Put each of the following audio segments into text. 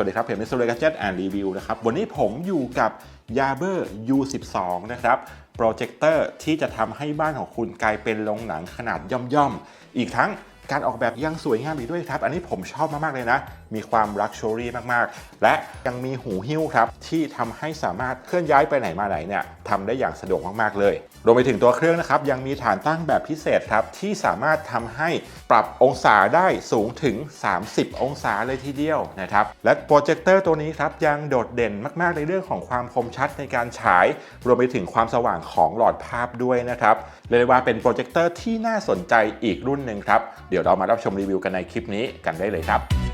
สวัสดีครับเพจมิสเตอร์กัจเจ็ตแอนด์รีวิวนะครับ วันนี้ผมอยู่กับ y a b e r U12 นะครับโปรเจคเตอร์ที่จะทำให้บ้านของคุณกลายเป็นโรงหนังขนาดย่อมๆ อีกทั้งการออกแบบยังสวยงามอีกด้วยครับ อันนี้ผมชอบมากๆเลยนะ มีความลักชัวรี่มากๆ และยังมีหูหิ้วครับ ที่ทำให้สามารถเคลื่อนย้ายไปไหนมาไหนเนี่ยทำได้อย่างสะดวกมากๆเลย รวมไปถึงตัวเครื่องนะครับ ยังมีฐานตั้งแบบพิเศษครับ ที่สามารถทำให้ปรับองศาได้สูงถึง 30 องศาเลยทีเดียวนะครับ และโปรเจคเตอร์ตัวนี้ครับ ยังโดดเด่นมากๆในเรื่องของความคมชัดในการฉาย รวมไปถึงความสว่างของหลอดภาพด้วยนะครับเรียกว่าเป็นโปรเจคเตอร์ที่น่าสนใจอีกรุ่นหนึ่งครับ เดี๋ยวเรามารับชมรีวิวกันในคลิปนี้กันได้เลยครับ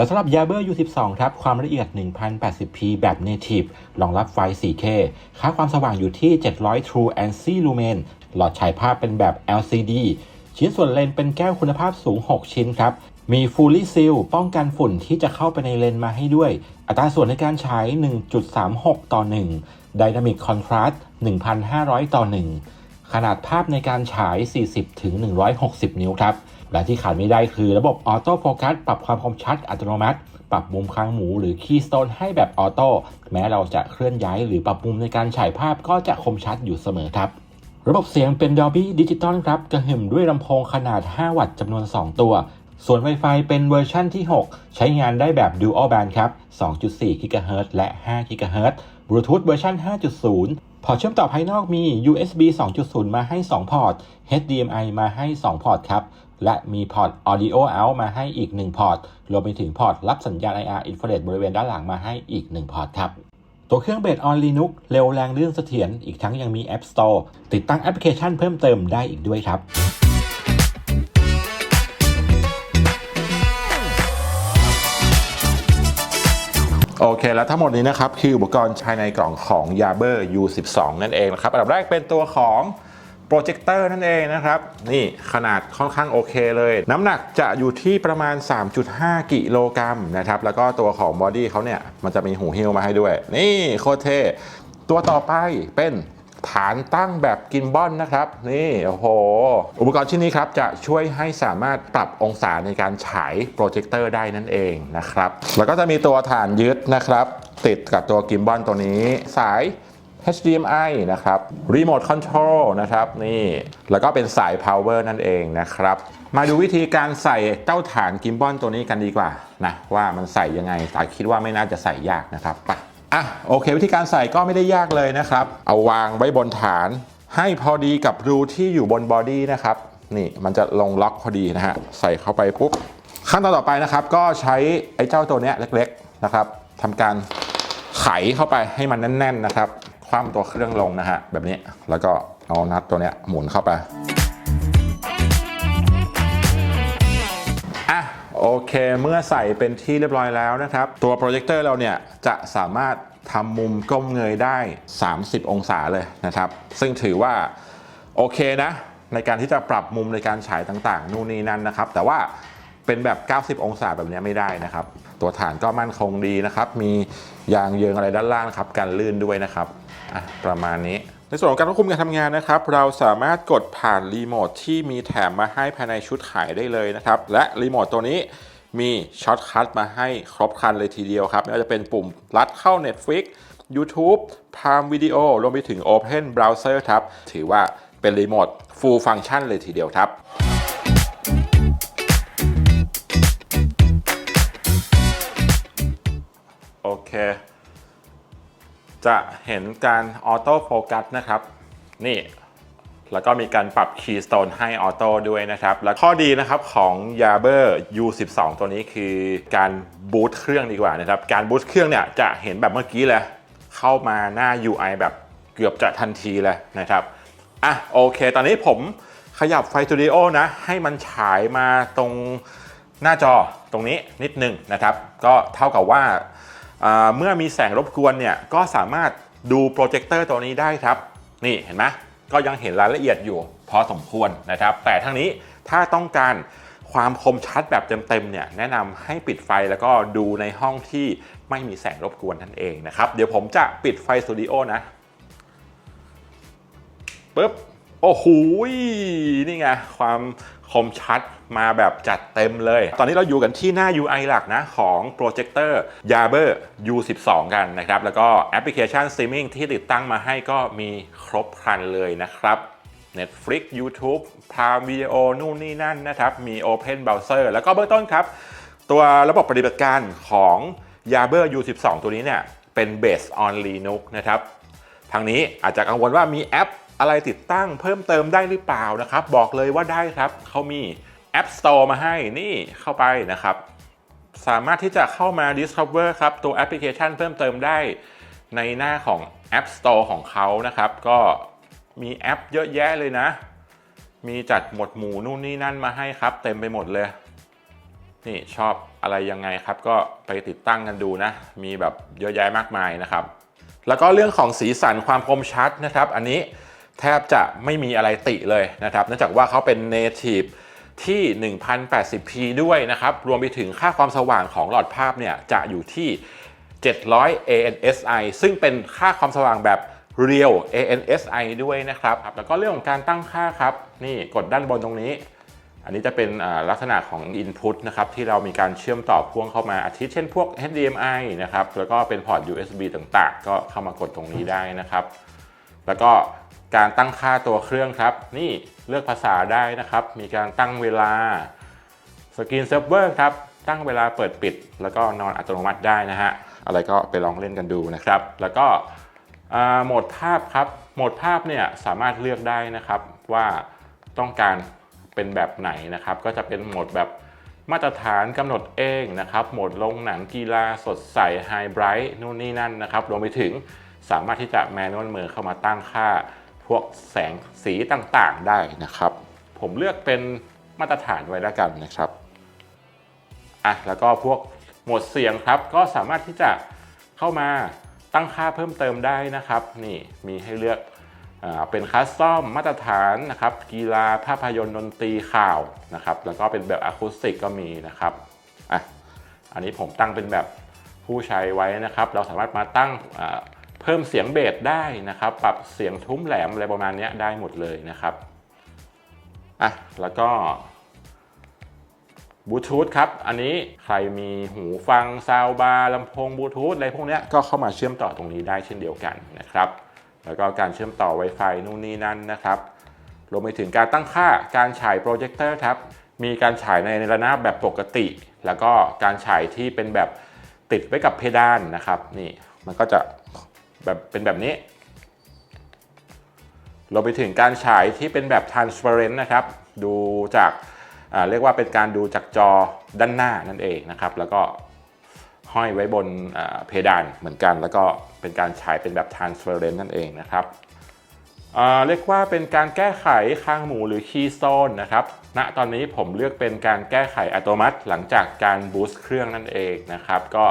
และสำหรับ y a b e r U12 ครับ ความละเอียด 1080p แบบ Native รองรับไฟ 4K ค่าความสว่างอยู่ที่ 700 True ANSI Lumen หลอดฉายภาพเป็นแบบ LCD ชิ้นส่วนเลนเป็นแก้วคุณภาพสูง 6 ชิ้นครับ มี Fully Seal ป้องกันฝุ่นที่จะเข้าไปในเลนมาให้ด้วย อัตราส่วนในการฉาย1.36 ต่อ 1 Dynamic Contrast 1,500 ต่อ 1 ขนาดภาพในการฉาย 40ถึง160 นิ้วครับ และที่ขาดไม่ได้คือระบบออโต้โฟกัสปรับความคมชัดอัตโนมัติ ปรับมุมค้างหมูหรือคีย์สโตนให้แบบออโต้แม้เราจะเคลื่อนย้ายหรือปรับมุมในการฉายภาพก็จะคมชัดอยู่เสมอครับ ระบบเสียงเป็น Dolby Digital ครับกระหึ่มด้วยลำโพงขนาด 5 วัตต์จำนวน 2 ตัว ส่วน Wi-Fi เป็นเวอร์ชั่นที่ 6 ใช้งานได้แบบ Dual Band ครับ 2.4 GHz และ 5 GHz Bluetooth เวอร์ชัน5.0พอร์ตเชื่อมต่อภายนอกมี USB 2.0 มาให้ 2 พอร์ต HDMI มาให้ 2 พอร์ตครับ และมีพอร์ต Audio Out มาให้อีก 1 พอร์ต รวมไปถึงพอร์ตรับสัญญาณ IR Infrared บริเวณด้านหลังมาให้อีก 1 พอร์ตครับ ตัวเครื่องเบสออน Linux เร็วแรงลื่นเสถียร อีกทั้งยังมี App Store ติดตั้งแอปพลิเคชันเพิ่มเติมได้อีกด้วยครับโอเค แล้วทั้งหมดนี้นะครับ คืออุปกรณ์ภายในกล่องของ y a b e r U12 นั่นเองนะครับ อันดับแรกเป็นตัวของ โปรเจคเตอร์นั่นเองนะครับ นี่ขนาดค่อนข้างโอเคเลย น้ำหนักจะอยู่ที่ประมาณ 3.5 กิโลกรัมนะครับ แล้วก็ตัวของบอดี้เขาเนี่ยมันจะมีหูฮิ้วมาให้ด้วย นี่โคตรเทตัวต่อไปเป็นฐานตั้งแบบกินบอนนะครับ นี่ โอ้โห อุปกรณ์ชิ้นนี้ครับ จะช่วยให้สามารถปรับองศาในการฉายโปรเจคเตอร์ได้นั่นเองนะครับ แล้วก็จะมีตัวฐานยึดนะครับ ติดกับตัวกิมบอนตัวนี้สาย HDMI นะครับ Remote Control นะครับนี่แล้วก็เป็นสาย Power นั่นเองนะครับ มาดูวิธีการใส่เจ้าฐานกิมบอนตัวนี้กันดีกว่านะว่ามันใส่ยังไงแต่คิดว่าไม่น่าจะใส่ยากนะครับไปอะโอเค วิธีการใส่ก็ไม่ได้ยากเลยนะครับ เอาวางไว้บนฐาน ให้พอดีกับรูที่อยู่บนบอดี้นะครับนี่มันจะลงล็อกพอดีนะฮะใส่เข้าไปปุ๊บขั้นตอนต่อไปนะครับ ก็ใช้ไอ้เจ้าตัวเนี้ยเล็ก ๆนะครับทำการไขเข้าไปให้มันแน่น ๆนะครับ คว่ำตัวเครื่องลงนะฮะแบบนี้แล้วก็เอานัดตัวเนี้ยหมุนเข้าไปอะโอเค เมื่อใส่เป็นที่เรียบร้อยแล้วนะครับ ตัวโปรเจคเตอร์เราเนี่ยจะสามารถทำมุมก้มเงยได้ 30 องศาเลยนะครับ ซึ่งถือว่า โอเคนะ ในการที่จะปรับมุมในการฉายต่างๆ นู่นนี่นั่นนะครับ แต่ว่าเป็นแบบ 90 องศาแบบนี้ไม่ได้นะครับ ตัวฐานก็มั่นคงดีนะครับ มียางเยิงอะไรด้านล่างครับกันลื่นด้วยนะครับ ประมาณนี้ ในส่วนของการควบคุมการทำงานนะครับ เราสามารถกดผ่านรีโมทที่มีแถมมาให้ภายในชุดขายได้เลยนะครับ และรีโมทตัวนี้มีช็อตคัทมาให้ครบครันเลยทีเดียวครับไม่ว่าจะเป็นปุ่มลัดเข้า Netflix YouTube Prime Video รวมไปถึง Open Browser ครับ ถือว่าเป็นรีโมท Full Function เลยทีเดียวครับโอเค จะเห็นการออโต้โฟกัสนะครับ นี่ แล้วก็มีการปรับ Keystone ให้ออโต้ด้วยนะครับ และข้อดีนะครับของ y a b e r U12 ตัวนี้คือการบูตเครื่องดีกว่านะครับ การบูตเครื่องเนี่ยจะเห็นแบบเมื่อกี้เลย เข้ามาหน้า UI แบบเกือบจะทันทีเลยนะครับอะโอเค ตอนนี้ผมขยับไฟสตูดิโอนะ ให้มันฉายมาตรงหน้าจอตรงนี้นิดนึงนะครับ ก็เท่ากับว่า เมื่อมีแสงรบกวนเนี่ยก็สามารถดูโปรเจคเตอร์ตัวนี้ได้ครับ นี่เห็นไหมก็ยังเห็นรายละเอียดอยู่พอสมควรนะครับ แต่ทั้งนี้ถ้าต้องการความคมชัดแบบเต็มๆเนี่ยแนะนำให้ปิดไฟแล้วก็ดูในห้องที่ไม่มีแสงรบกวนนั่นเองนะครับ เดี๋ยวผมจะปิดไฟสตูดิโอนะปุ๊บ โอ้โหนี่ไงความคมชัดมาแบบจัดเต็มเลย ตอนนี้เราอยู่กันที่หน้า UI หลักนะของโปรเจคเตอร์ Yaber U12 กันนะครับ แล้วก็แอปพลิเคชัน Streaming ที่ติดตั้งมาให้ก็มีครบครันเลยนะครับ Netflix YouTube Prime Video นู่นนี่นั่นนะครับ มี Open Browser แล้วก็เบื้องต้นครับ ตัวระบบปฏิบัติการของ Yaber U12 ตัวนี้เนี่ย เป็น based on Linux นะครับ ทางนี้อาจจะกังวลว่ามีแอป อะไรติดตั้งเพิ่มเติมได้หรือเปล่านะครับ บอกเลยว่าได้ครับเขามี App Store มาให้นี่เข้าไปนะครับ สามารถที่จะเข้ามา Discover ครับตัวแอปพลิเคชันเพิ่มเติมได้ในหน้าของ App Store ของเขานะครับ ก็มีแอปเยอะแยะเลยนะ มีจัดหมวดหมู่นู่นนี่นั่นมาให้ครับ เต็มไปหมดเลย นี่ชอบอะไรยังไงครับ ก็ไปติดตั้งกันดูนะ มีแบบเยอะแยะมากมายนะครับ แล้วก็เรื่องของสีสันความคมชัดนะครับ อันนี้ แทบจะไม่มีอะไรติเลยนะครับเนื่องจากว่าเขาเป็น native ที่ 1080p ด้วยนะครับ รวมไปถึงค่าความสว่างของหลอดภาพเนี่ยจะอยู่ที่ 700 ANSI ซึ่งเป็นค่าความสว่างแบบ real ANSI ด้วยนะครับ แล้วก็เรื่องของการตั้งค่าครับ นี่กดด้านบนตรงนี้ อันนี้จะเป็นลักษณะของ Input นะครับ ที่เรามีการเชื่อมต่อพ่วงเข้ามาอาทิเช่นพวก HDMI นะครับ แล้วก็เป็นพอร์ต USB ต่างๆ ก็เข้ามากดตรงนี้ได้นะครับ แล้วก็ การตั้งค่าตัวเครื่องครับ นี่เลือกภาษาได้นะครับ มีการตั้งเวลาสกรีนเซิร์ฟเวอร์ครับ ตั้งเวลาเปิดปิด แล้วก็นอนอัตโนมัติได้นะฮะ อะไรก็ไปลองเล่นกันดูนะครับ แล้วก็โหมดภาพครับ โหมดภาพเนี่ยสามารถเลือกได้นะครับว่าต้องการเป็นแบบไหนนะครับ ก็จะเป็นโหมดแบบมาตรฐานกำหนดเองนะครับ โหมดลงหนังกีฬาสดใสไฮไบรท์นู่นนี่นั่นนะครับ รวมไปถึงสามารถที่จะแมนนวลมือเข้ามาตั้งค่า วกแสงสีต่างๆได้นะครับ ผมเลือกเป็นมาตรฐานไว้แล้วกันนะครับอะแล้วก็พวกโหมดเสียงครับ ก็สามารถที่จะเข้ามาตั้งค่าเพิ่มเติมได้นะครับ นี่มีให้เลือกเป็นคัสตอมมาตรฐานนะครับ กีฬาภาพยนตร์ดนตรีข่าวนะครับ แล้วก็เป็นแบบอะคูสติกก็มีนะครับอะอันนี้ผมตั้งเป็นแบบผู้ใช้ไว้นะครับ เราสามารถมาตั้งอ เพิ่มเสียงเบสได้นะครับ ปรับเสียงทุ้มแหลมอะไรประมาณนี้ได้หมดเลยนะครับอะแล้วก็บลูทูธครับ อันนี้ใครมีหูฟังซาวบาร์ลำโพงบลูทูธอะไรพวกนี้ก็เข้ามาเชื่อมต่อตรงนี้ได้เช่นเดียวกันนะครับ แล้วก็การเชื่อมต่อ Wi-Fi นู่นนี่นั่นนะครับ รวมไปถึงการตั้งค่าการฉายโปรเจคเตอร์ครับ มีการฉายในระนาบแบบปกติ แล้วก็การฉายที่เป็นแบบติดไว้กับเพดานนะครับ นี่ มันก็จะ แบบเป็นแบบนี้ เรวมไปถึงการฉายที่เป็นแบบ transparent นะครับ ดูจากเรียกว่าเป็นการดูจากจอด้านหน้านั่นเองนะครับ แล้วก็ห้อยไว้บนเพดานเหมือนกัน แล้วก็เป็นการฉายเป็นแบบ transparent นั่นเองนะครับเรียกว่าเป็นการแก้ไขค้างหมูหรือ keystone นะครับ ณ ตอนนี้ผมเลือกเป็นการแก้ไขอัตโนมัติหลังจากการบูสต์เครื่องนั่นเองนะครับ ก็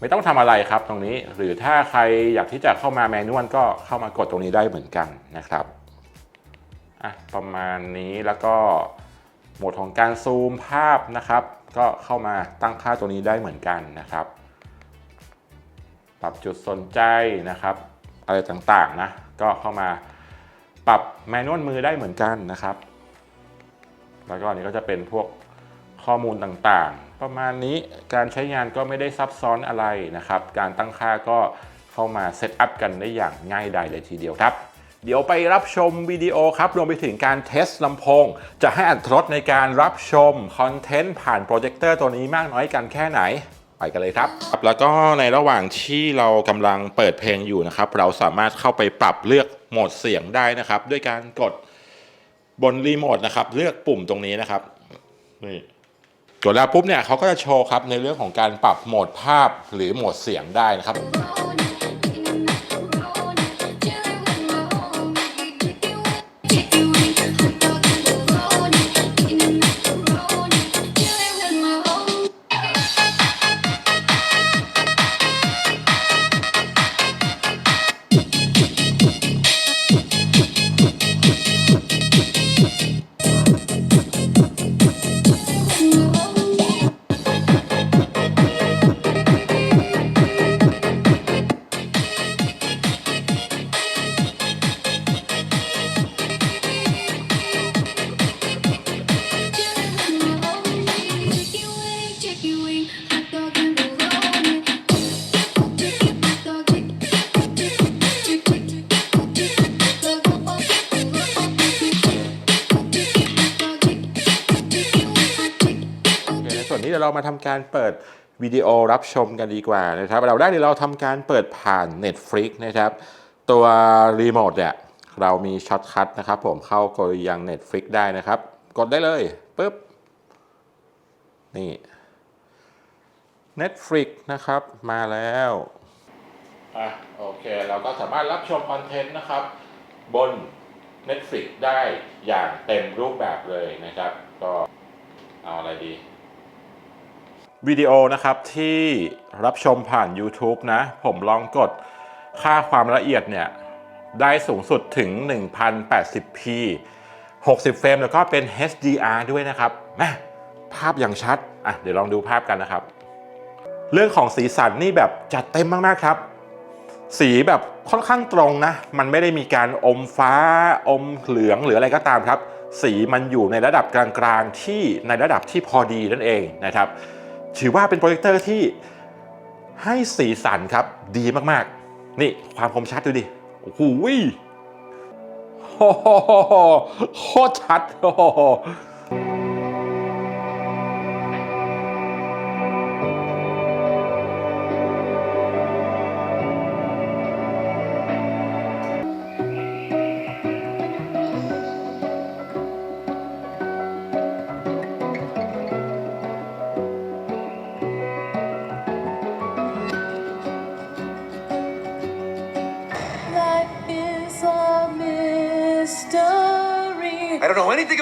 ไม่ต้องทำอะไรครับตรงนี้ หรือถ้าใครอยากที่จะเข้ามาแมนนวลก็เข้ามากดตรงนี้ได้เหมือนกันนะครับอะประมาณนี้แล้วก็โหมดของการซูมภาพนะครับ ก็เข้ามาตั้งค่าตัวนี้ได้เหมือนกันนะครับ ปรับจุดสนใจนะครับ อะไรต่างๆนะก็เข้ามาปรับแมนนวลมือได้เหมือนกันนะครับ แล้วก็อันนี้ก็จะเป็นพวก ข้อมูลต่างๆ ประมาณนี้การใช้งานก็ไม่ได้ซับซ้อนอะไรนะครับ การตั้งค่าก็เข้ามาเซตอัพกันได้อย่างง่ายดายเลยทีเดียวครับ เดี๋ยวไปรับชมวิดีโอครับ รวมไปถึงการเทสลำโพง จะให้อัตรสในการรับชมคอนเทนต์ผ่านโปรเจคเตอร์ตัวนี้มากน้อยกันแค่ไหนไปกันเลยครับ แล้วก็ในระหว่างที่เรากำลังเปิดเพลงอยู่นะครับ เราสามารถเข้าไปปรับเลือกโหมดเสียงได้นะครับ ด้วยการกดบนรีโมทนะครับ เลือกปุ่มตรงนี้นะครับนี่ กดแล้วปุ๊บเนี่ยเขาก็จะโชว์ครับในเรื่องของการปรับโหมดภาพหรือโหมดเสียงได้นะครับ เรามาทำการเปิดวิดีโอรับชมกันดีกว่านะครับเราได้เดี๋ยวเราทำการเปิดผ่าน Netflix นะครับ ตัวรีโมทเนี่ยเรามีช็อตคัทนะครับผมเข้ากดยัง Netflix ได้นะครับ กดได้เลยปุ๊บ นี่ Netflix นะครับมาแล้วอะโอเค เราก็สามารถรับชมคอนเทนต์นะครับ บน Netflix ได้อย่างเต็มรูปแบบเลยนะครับ ก็เอาอะไรดี วิดีโอนะครับที่รับชมผ่าน YouTube นะ ผมลองกดค่าความละเอียดเนี่ย ได้สูงสุดถึง 1080p 60 เฟรม แล้วก็เป็น HDR ด้วยนะครับแม่ภาพอย่างชัด อะ เดี๋ยวลองดูภาพกันนะครับ เรื่องของสีสันนี่แบบจัดเต็มมาก ๆ ครับ สีแบบค่อนข้างตรงนะ มันไม่ได้มีการอมฟ้า อมเหลืองหรืออะไรก็ตามครับ สีมันอยู่ในระดับกลาง ๆ ที่ในระดับที่พอดีนั่นเองนะครับ ถือว่าเป็นโปรเจคเตอร์ที่ให้สีสันครับดีมากๆ นี่ความคมชัดดูดิ โอ้โหโอ้โหโคตรชัดโ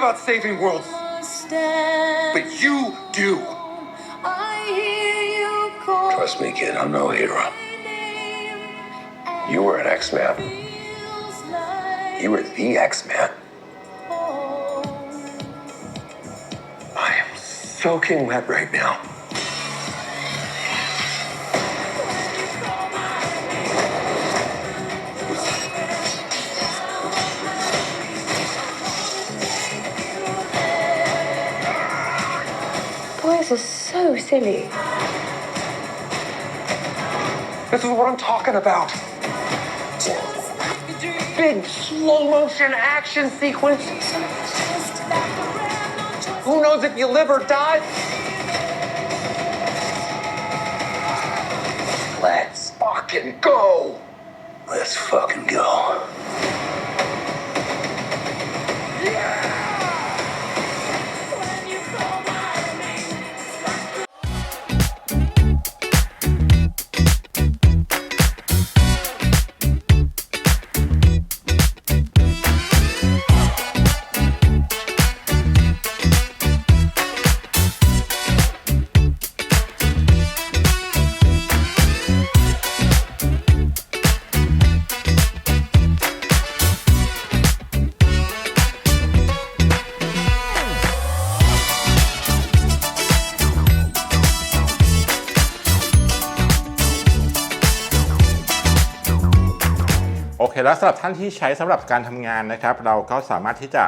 about saving worlds, but you do. Trust me, kid, I'm no hero. You were an X-Man. You were the X-Man. I am soaking wet right now. So silly. This is what I'm talking about. Big slow motion action sequence. Who knows if you live or die? Let's fucking go. Let's fucking go. เคแล้วสำหรับท่านที่ใช้สำหรับการทำงานนะครับ เราก็สามารถที่จะ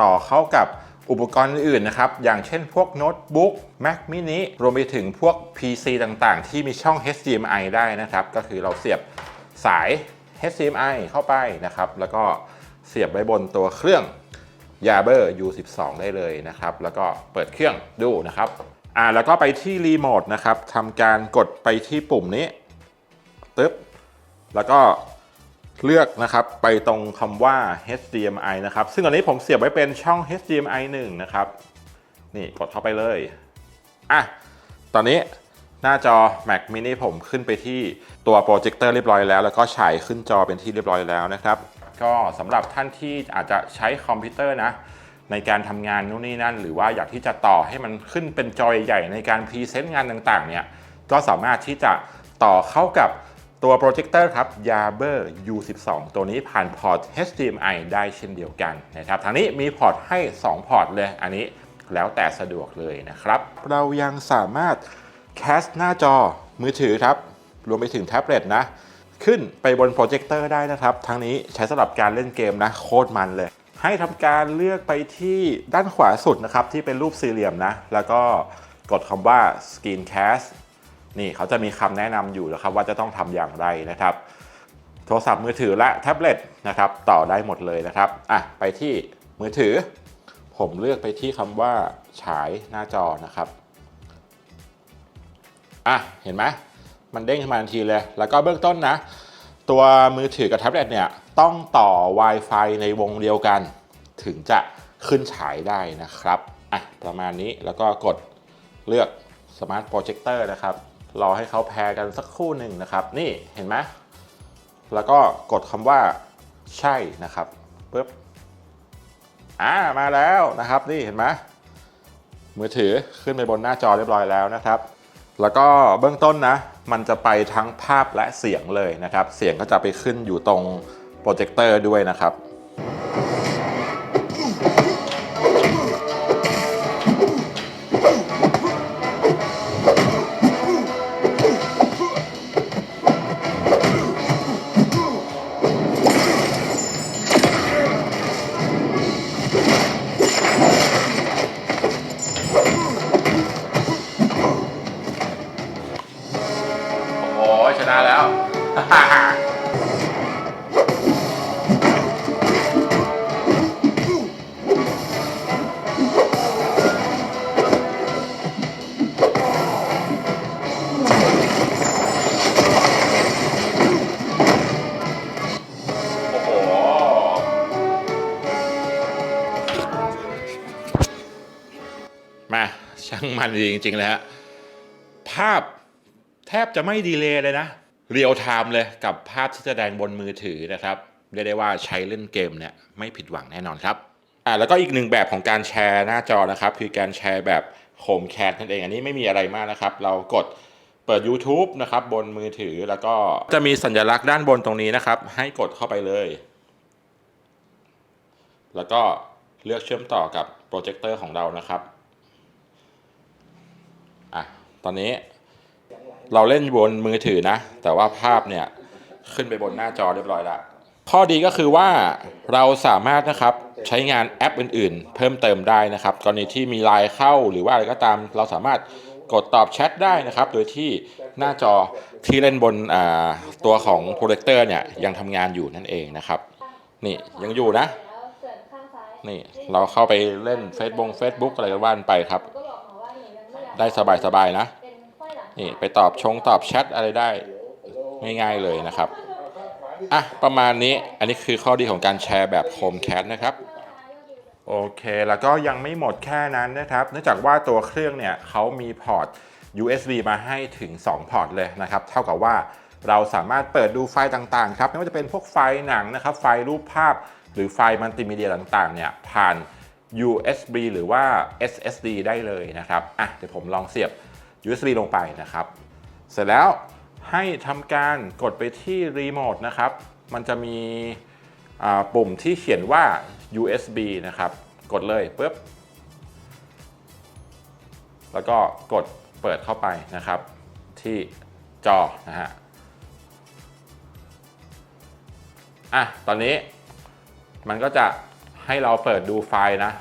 ต่อเข้ากับอุปกรณ์อื่นนะครับ อย่างเช่นพวกโน้ตบุ๊ก Mac mini รวมไปถึงพวก PC ต่างๆ ที่มีช่อง HDMI ได้นะครับ ก็คือเราเสียบสาย HDMI เข้าไปนะครับ แล้วก็เสียบไว้บนตัวเครื่อง y a b e r U12 ได้เลยนะครับ แล้วก็เปิดเครื่องดูนะครับ อ่า แล้วก็ไปที่รีโมทนะครับทำการกดไปที่ปุ่มนี้ตึ๊บ แล้วก็ เลือกนะครับไปตรงคำว่า HDMI นะครับ ซึ่งตอนนี้ผมเสียบไว้เป็นช่อง HDMI 1 นะครับ นี่กดเข้าไปเลย อะ ตอนนี้หน้าจอ Mac mini ผมขึ้นไปที่ตัวโปรเจคเตอร์เรียบร้อยแล้ว แล้วก็ฉายขึ้นจอเป็นที่เรียบร้อยแล้วนะครับ ก็สำหรับท่านที่อาจจะใช้คอมพิวเตอร์นะ ในการทำงานนู่นนี่นั่น หรือว่าอยากที่จะต่อให้มันขึ้นเป็นจอใหญ่ในการพรีเซนต์งานต่างๆเนี่ย ก็สามารถที่จะต่อเข้ากับ ตัวโปรเจคเตอร์ครับ y a b e r U12 ตัวนี้ผ่านพอร์ต HDMI ได้เช่นเดียวกันนะครับทางนี้มีพอร์ตให้ 2 พอร์ตเลยอันนี้แล้วแต่สะดวกเลยนะครับ เรายังสามารถแคสหน้าจอมือถือครับ รวมไปถึงแท็บเล็ตนะ ขึ้นไปบนโปรเจคเตอร์ได้นะครับ ทั้งนี้ใช้สำหรับการเล่นเกมนะ โคตรมันเลย ให้ทำการเลือกไปที่ด้านขวาสุดนะครับ ที่เป็นรูปสี่เหลี่ยมนะ แล้วก็กดคำว่า Screencast นี่เขาจะมีคำแนะนำอยู่นะครับว่าจะต้องทำอย่างไรนะครับ โทรศัพท์มือถือและแท็บเล็ตนะครับต่อได้หมดเลยนะครับอะไปที่มือถือ ผมเลือกไปที่คำว่าฉายหน้าจอนะครับอะเห็นไหมมันเด้งขึ้นมาทันทีเลย แล้วก็เบื้องต้นนะ ตัวมือถือกับแท็บเล็ตเนี่ยต้องต่อ Wi-Fi ในวงเดียวกัน ถึงจะขึ้นฉายได้นะครับอะประมาณนี้แล้วก็กดเลือก Smart Projector นะครับ รอให้เขาแพรกันสักครู่หนึ่งนะครับ นี่เห็นไหมแล้วก็กดคำว่าใช่นะครับปุ๊บอ่ามาแล้วนะครับนี่เห็นไหมมือถือขึ้นไปบนหน้าจอเรียบร้อยแล้วนะครับ แล้วก็เบื้องต้นนะ มันจะไปทั้งภาพและเสียงเลยนะครับ เสียงก็จะไปขึ้นอยู่ตรงโปรเจคเตอร์ด้วยนะครับ ช่างมันดีจริงๆเลยฮะภาพแทบจะไม่ดีเลย์เลยนะ เรียลไทม์เลยกับภาพที่แสดงบนมือถือนะครับเรียกได้ว่าใช้เล่นเกมเนี่ยไม่ผิดหวังแน่นอนครับอ่าแล้วก็อีกหนึ่งแบบของการแชร์หน้าจอนะครับ คือการแชร์แบบ Home Cast นั่นเอง อันนี้ไม่มีอะไรมากนะครับ เรากดเปิด YouTube นะครับบนมือถือแล้วก็จะมีสัญลักษณ์ด้านบนตรงนี้นะครับ ให้กดเข้าไปเลย แล้วก็เลือกเชื่อมต่อกับโปรเจคเตอร์ของเรานะครับ อะตอนนี้เราเล่นบนมือถือนะ แต่ว่าภาพเนี่ยขึ้นไปบนหน้าจอเรียบร้อยล้วข้อดีก็คือว่าเราสามารถนะครับใช้งานแอปอื่นๆ เพิ่มเติมได้นะครับ กรณีที่มีไลน์เข้าหรือว่าอะไรก็ตาม เราสามารถกดตอบแชทได้นะครับ โดยที่หน้าจอที่เล่นบนตัวของโปรเจคเตอร์เนี่ยยังทำงานอยู่นั่นเองนะครับ นี่ยังอยู่นะ นี่เราเข้าไปเล่น Facebook Facebook อะไรก็ว่านไปครับ ได้สบายๆนะ นี่ไปตอบชงตอบแชทอะไรได้ง่ายๆเลยนะครับ อะ ประมาณนี้อันนี้คือข้อดีของการแชร์แบบ Homecast นะครับ โอเค แล้วก็ยังไม่หมดแค่นั้นนะครับ เนื่องจากว่าตัวเครื่องเนี่ยเขามีพอร์ต USB มาให้ถึง 2 พอร์ตเลยนะครับ เท่ากับว่าเราสามารถเปิดดูไฟล์ต่างๆครับ ไม่ว่าจะเป็นพวกไฟล์หนังนะครับ ไฟล์รูปภาพ หรือไฟล์มัลติมีเดียต่างๆเนี่ยผ่าน USB หรือว่า SSD ได้เลยนะครับอะเดี๋ยวผมลองเสียบ USB ลงไปนะครับ เสร็จแล้วให้ทำการกดไปที่รีโมทนะครับ มันจะมีปุ่มที่เขียนว่า USB นะครับ กดเลยปุ๊บ แล้วก็กดเปิดเข้าไปนะครับ ที่จอนะฮะ อะ ตอนนี้มันก็จะ ให้เราเปิดดูไฟล์นะ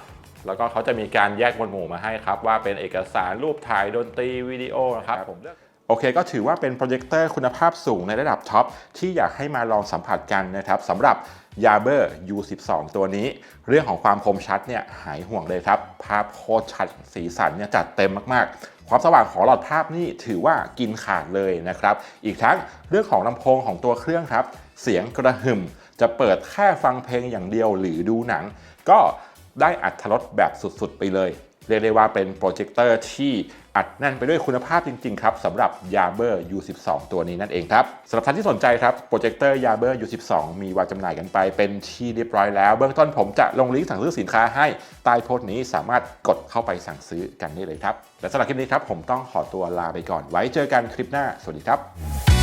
แล้วก็เขาจะมีการแยกหมวดหมู่มาให้ครับ ว่าเป็นเอกสารรูปถ่ายดนตรีวิดีโอนะครับผมโอเคก็ถือว่าเป็นโปรเจคเตอร์คุณภาพสูงในระดับท็อปที่อยากให้มาลองสัมผัสกันนะครับสำหรับ y a b e r U12 ตัวนี้ เรื่องของความคมชัดเนี่ยหายห่วงเลยครับ ภาพโคตรชัดสีสันเนี่ยจัดเต็มมากๆ ความสว่างของหลอดภาพนี่ถือว่ากินขาดเลยนะครับ อีกทั้งเรื่องของลำโพงของตัวเครื่องครับ เสียงกระหึ่ม จะเปิดแค่ฟังเพลงอย่างเดียวหรือดูหนัง ก็ได้อัตรสแบบสุดๆ ไปเลย เรียกได้ว่าเป็นโปรเจคเตอร์ที่อัดแน่นไปด้วยคุณภาพจริง ๆ ครับสำหรับ y a b e r U12 ตัวนี้นั่นเองครับสำหรับท่านที่สนใจครับโปรเจคเตอร์ y a b e r U12 มีวางจำหน่ายกันไปเป็นที่เรียบร้อยแล้ว เบื้องต้นผมจะลงลิงก์สั่งซื้อสินค้าให้ใต้โพสต์นี้สามารถกดเข้าไปสั่งซื้อกันได้เลยครับและสำหรับคลิปนี้ครับผมต้องขอตัวลาไปก่อนไว้เจอกันคลิปหน้าสวัสดีครับ